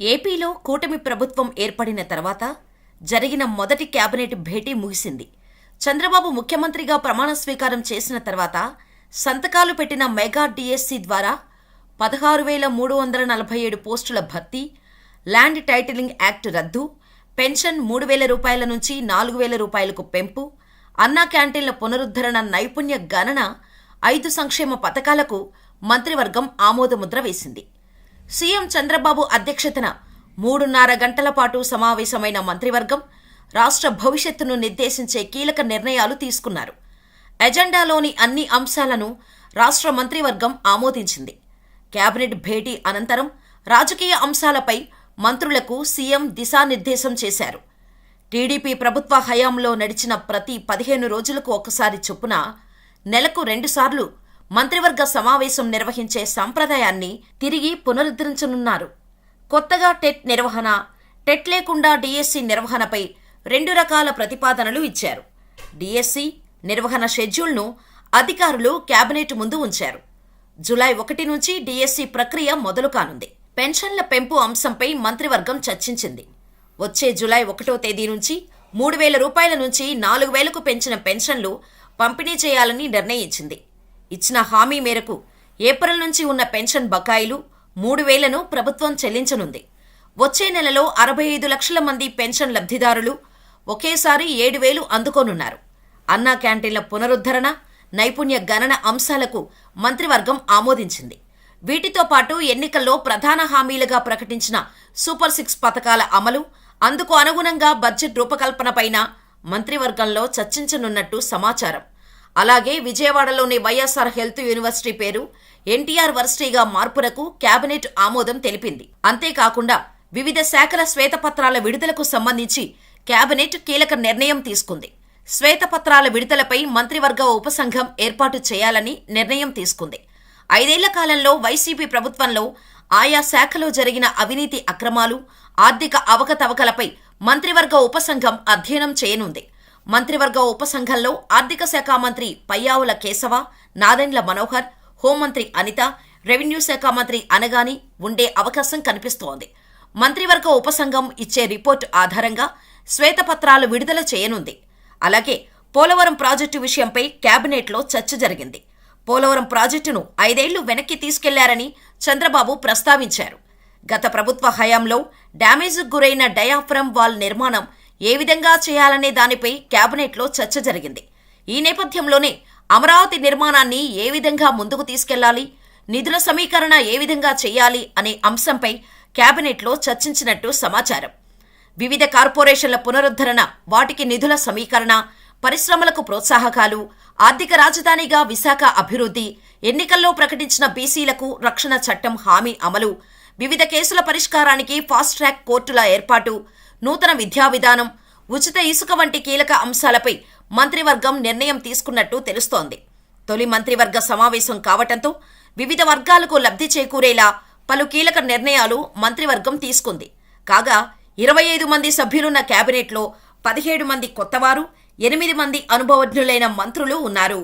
ఏపీలో కూటమి ప్రభుత్వం ఏర్పడిన తర్వాత జరిగిన మొదటి కేబినెట్ భేటీ ముగిసింది. చంద్రబాబు ముఖ్యమంత్రిగా ప్రమాణ స్వీకారం చేసిన తర్వాత సంతకాలు పెట్టిన మెగా డిఎస్సి ద్వారా పదహారు వేల మూడు వందల నలభై ఏడు పోస్టుల భర్తీ ల్యాండ్ టైటిలింగ్ యాక్ట్ రద్దు పెన్షన్ మూడు వేల రూపాయల నుంచి నాలుగు వేల రూపాయలకు పెంపు అన్నా క్యాంటీన్ల పునరుద్ధరణ నైపుణ్య గణన ఐదు సంక్షేమ పథకాలకు మంత్రివర్గం ఆమోదముద్ర వేసింది. సీఎం చంద్రబాబు అధ్యక్షతన మూడున్నర గంటల పాటు సమావేశమైన మంత్రివర్గం రాష్ట్ర భవిష్యత్తును నిర్దేశించే కీలక నిర్ణయాలు తీసుకున్నారు. ఎజెండాలోని అన్ని అంశాలను రాష్ట్ర మంత్రివర్గం ఆమోదించింది. కేబినెట్ భేటీ అనంతరం రాజకీయ అంశాలపై మంత్రులకు సీఎం దిశానిర్దేశం చేశారు. టీడీపీ ప్రభుత్వ హయాంలో నడిచిన ప్రతి పదిహేను రోజులకు ఒకసారి చొప్పున నెలకు రెండుసార్లు మంత్రివర్గ సమావేశం నిర్వహించే సంప్రదాయాన్ని తిరిగి పునరుద్ధరించనున్నారు. కొత్తగా టెట్ నిర్వహణ టెట్ లేకుండా డిఎస్సి నిర్వహణపై రెండు రకాల ప్రతిపాదనలు ఇచ్చారు. డిఎస్సి నిర్వహణ షెడ్యూల్ను అధికారులు కేబినెట్ ముందు ఉంచారు. జులై ఒకటి నుంచి డిఎస్సి ప్రక్రియ మొదలు కానుంది. పెన్షన్ల పెంపు అంశంపై మంత్రివర్గం చర్చించింది. వచ్చే జులై ఒకటో తేదీ నుంచి మూడు వేల రూపాయల నుంచి నాలుగు వేలకు పెంచిన పెన్షన్లు పంపిణీ చేయాలని నిర్ణయించింది. ఇచ్చిన హామీ మేరకు ఏప్రిల్ నుంచి ఉన్న పెన్షన్ బకాయిలు మూడు వేలను ప్రభుత్వం చెల్లించనుంది. వచ్చే నెలలో అరవై ఐదు లక్షల మంది పెన్షన్ లబ్ధిదారులు ఒకేసారి ఏడు వేలు అందుకోనున్నారు. అన్నా క్యాంటీన్ల పునరుద్ధరణ నైపుణ్య గణన అంశాలకు మంత్రివర్గం ఆమోదించింది. వీటితో పాటు ఎన్నికల్లో ప్రధాన హామీలుగా ప్రకటించిన సూపర్ సిక్స్ పథకాల అమలు అందుకు అనుగుణంగా బడ్జెట్ రూపకల్పనపైన మంత్రివర్గంలో చర్చించనున్నట్టు సమాచారం. అలాగే విజయవాడలోని వైఎస్ఆర్ హెల్త్ యూనివర్సిటీ పేరు ఎన్టీఆర్ వర్సిటీగా మార్పునకు కేబినెట్ ఆమోదం తెలిపింది. అంతేకాకుండా వివిధ శాఖల శ్వేతపత్రాల విడుదలకు సంబంధించి కేబినెట్ కీలక నిర్ణయం తీసుకుంది. శ్వేతపత్రాల విడుదలపై మంత్రివర్గ ఉపసంఘం ఏర్పాటు చేయాలని నిర్ణయం తీసుకుంది. ఐదేళ్ళ కాలంలో వైసీపీ ప్రభుత్వంలో ఆయా శాఖలో జరిగిన అవినీతి అక్రమాలు ఆర్థిక అవకతవకలపై మంత్రివర్గ ఉపసంఘం అధ్యయనం చేయనుంది. మంత్రివర్గ ఉపసంఘంలో ఆర్థిక శాఖ మంత్రి పయ్యావుల కేశవ నాదెండ్ల మనోహర్ హోంమంత్రి అనిత రెవెన్యూ శాఖ మంత్రి అనగాని ఉండే అవకాశం కనిపిస్తోంది. మంత్రివర్గ ఉపసంఘం ఇచ్చే రిపోర్టు ఆధారంగా శ్వేతపత్రాలు విడుదల చేయనుంది. అలాగే పోలవరం ప్రాజెక్టు విషయంపై కేబినెట్లో చర్చ జరిగింది. పోలవరం ప్రాజెక్టును ఐదేళ్ళు వెనక్కి తీసుకెళ్ళారని చంద్రబాబు ప్రస్తావించారు. గత ప్రభుత్వ హయాంలో డ్యామేజ్కు గురైన డయాఫ్రమ్ వాల్ నిర్మాణం ఏ విధంగా చేయాలనే దానిపై కేబినెట్లో చర్చ జరిగింది. ఈ నేపథ్యంలోనే అమరావతి నిర్మాణాన్ని ఏ విధంగా ముందుకు తీసుకెళ్ళాలి నిధుల సమీకరణ ఏ విధంగా చేయాలి అనే అంశంపై కేబినెట్లో చర్చించినట్టు సమాచారం. వివిధ కార్పొరేషన్ల పునరుద్ధరణ వాటికి నిధుల సమీకరణ పరిశ్రమలకు ప్రోత్సాహకాలు ఆర్థిక రాజధానిగా విశాఖ అభివృద్ధి ఎన్నికల్లో ప్రకటించిన బీసీలకు రక్షణ చట్టం హామీ అమలు వివిధ కేసుల పరిష్కారానికి ఫాస్ట్ ట్రాక్ కోర్టుల ఏర్పాటు నూతన విద్యా విధానం ఉచిత ఇసుక వంటి కీలక అంశాలపై మంత్రివర్గం నిర్ణయం తీసుకున్నట్టు తెలుస్తోంది. తొలి మంత్రివర్గ సమావేశం కావటంతో వివిధ వర్గాలకు లబ్ధి చేకూరేలా పలు కీలక నిర్ణయాలు మంత్రివర్గం తీసుకుంది. కాగా ఇరవై ఐదు మంది సభ్యులున్న కేబినెట్లో పదిహేడు మంది కొత్తవారు ఎనిమిది మంది అనుభవజ్ఞులైన మంత్రులు ఉన్నారు.